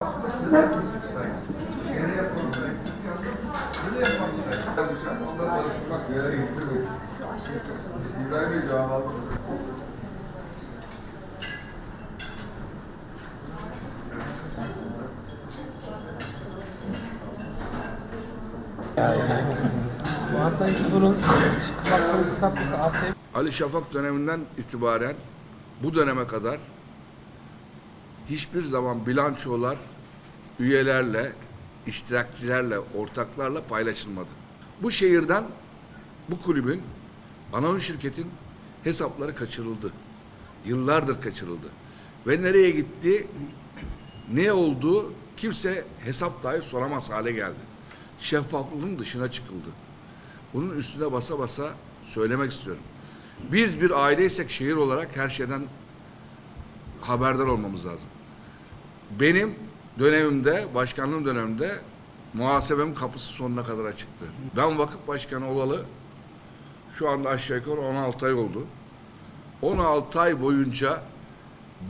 Aslında sizin herkesin saygısınız. Şehre yapmanın saygısını yanında size de yapmanın saygısını. Düşen onları barıştırmak bir yere getirmeyin. İbrahim Bey cevap aldı. Bu Hatay Spor'un kulakları kısaltması Asya Ali Şafak döneminden itibaren bu döneme kadar hiçbir zaman bilançolar üyelerle, iştirakçilerle, ortaklarla paylaşılmadı. Bu şehirden, bu kulübün, anonim şirketin hesapları kaçırıldı. Yıllardır kaçırıldı. Ve nereye gitti, ne oldu kimse hesap dahi soramaz hale geldi. Şeffaflığın dışına çıkıldı. Bunun üstüne basa basa söylemek istiyorum. Biz bir aileysek şehir olarak her şeyden haberdar olmamız lazım. Benim dönemimde, başkanlığım döneminde muhasebem kapısı sonuna kadar açıktı. Ben vakıf başkanı olalı şu anda aşağı yukarı 16 ay oldu. 16 ay boyunca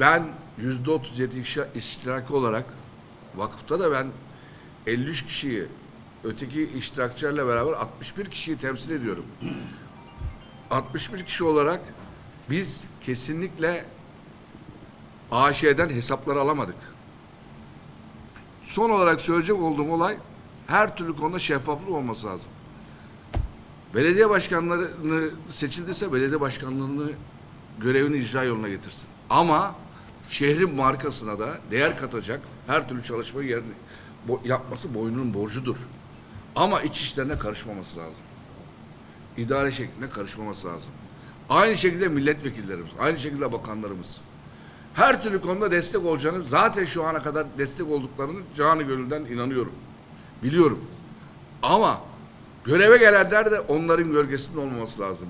ben yüzde 37 iştirak olarak vakıfta da ben 53 kişiyi öteki iştirakçılarla beraber 61 kişiyi temsil ediyorum. 61 kişi olarak biz kesinlikle AŞ'den hesapları alamadık. Son olarak söyleyecek olduğum olay her türlü konuda şeffaflık olması lazım. Belediye başkanlarını seçildiyse belediye başkanlığını görevini icra yoluna getirsin. Ama şehrin markasına da değer katacak her türlü çalışmayı yerini bo- yapması boynunun borcudur. Ama iç işlerine karışmaması lazım. İdare şeklinde karışmaması lazım. Aynı şekilde milletvekillerimiz, aynı şekilde bakanlarımız. Her türlü konuda destek olacağını, zaten şu ana kadar destek olduklarını canı gönülden inanıyorum. Biliyorum. Ama göreve gelenler de onların gölgesinde olmaması lazım.